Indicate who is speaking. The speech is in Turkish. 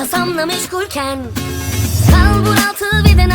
Speaker 1: Tasamla meşgulken Kalbur altı ve de